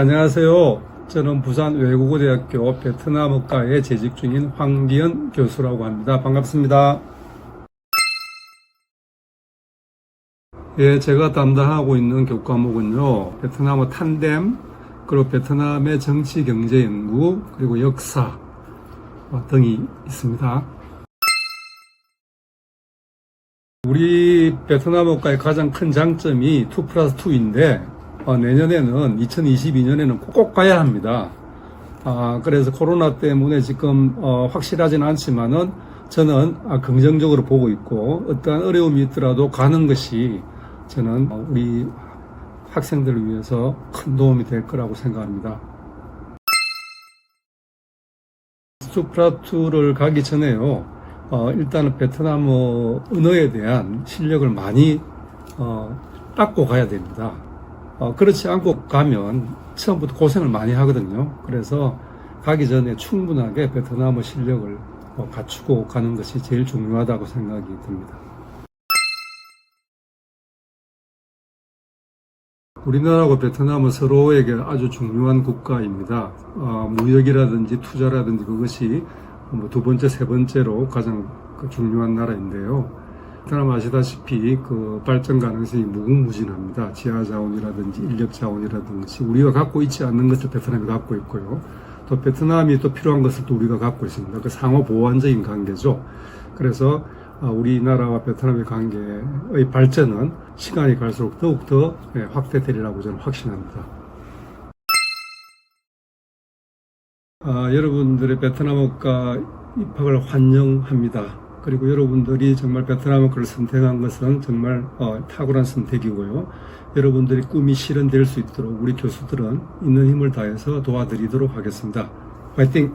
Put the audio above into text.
안녕하세요. 저는 부산 외국어대학교 베트남어과에 재직 중인 황기현 교수라고 합니다. 반갑습니다. 예, 제가 담당하고 있는 교과목은요, 베트남어 탄뎀, 그리고 베트남의 정치 경제 연구, 그리고 역사 어, 등이 있습니다. 우리 베트남어과의 가장 큰 장점이 2 플러스 2인데, 어, 내년에는 2022년에는 꼭 가야 합니다. 아, 그래서 코로나 때문에 지금 어, 확실하진 않지만은 저는 아, 긍정적으로 보고 있고 어떠한 어려움이 있더라도 가는 것이 저는 어, 우리 학생들을 위해서 큰 도움이 될 거라고 생각합니다. 스투프라투를 가기 전에요. 어, 일단은 베트남어 언어에 대한 실력을 많이 어, 닦고 가야 됩니다. 어, 그렇지 않고 가면 처음부터 고생을 많이 하거든요. 그래서 가기 전에 충분하게 베트남어 실력을 어, 갖추고 가는 것이 제일 중요하다고 생각이 듭니다. 우리나라하고 베트남은 서로에게 아주 중요한 국가입니다. 어, 무역이라든지 투자라든지 그것이 뭐 두 번째, 세 번째로 가장 그 중요한 나라인데요. 베트남 아시다시피 그 발전 가능성이 무궁무진합니다. 지하 자원이라든지 인력 자원이라든지 우리가 갖고 있지 않는 것을 베트남이 갖고 있고요. 또 베트남이 또 필요한 것을 또 우리가 갖고 있습니다. 그 상호 보완적인 관계죠. 그래서 아, 우리나라와 베트남의 관계의 발전은 시간이 갈수록 더욱더 예, 확대되리라고 저는 확신합니다. 아, 여러분들의 베트남어과 입학을 환영합니다. 그리고 여러분들이 정말 베트남어과를 선택한 것은 정말 어, 탁월한 선택이고요. 여러분들의 꿈이 실현될 수 있도록 우리 교수들은 있는 힘을 다해서 도와드리도록 하겠습니다. 화이팅!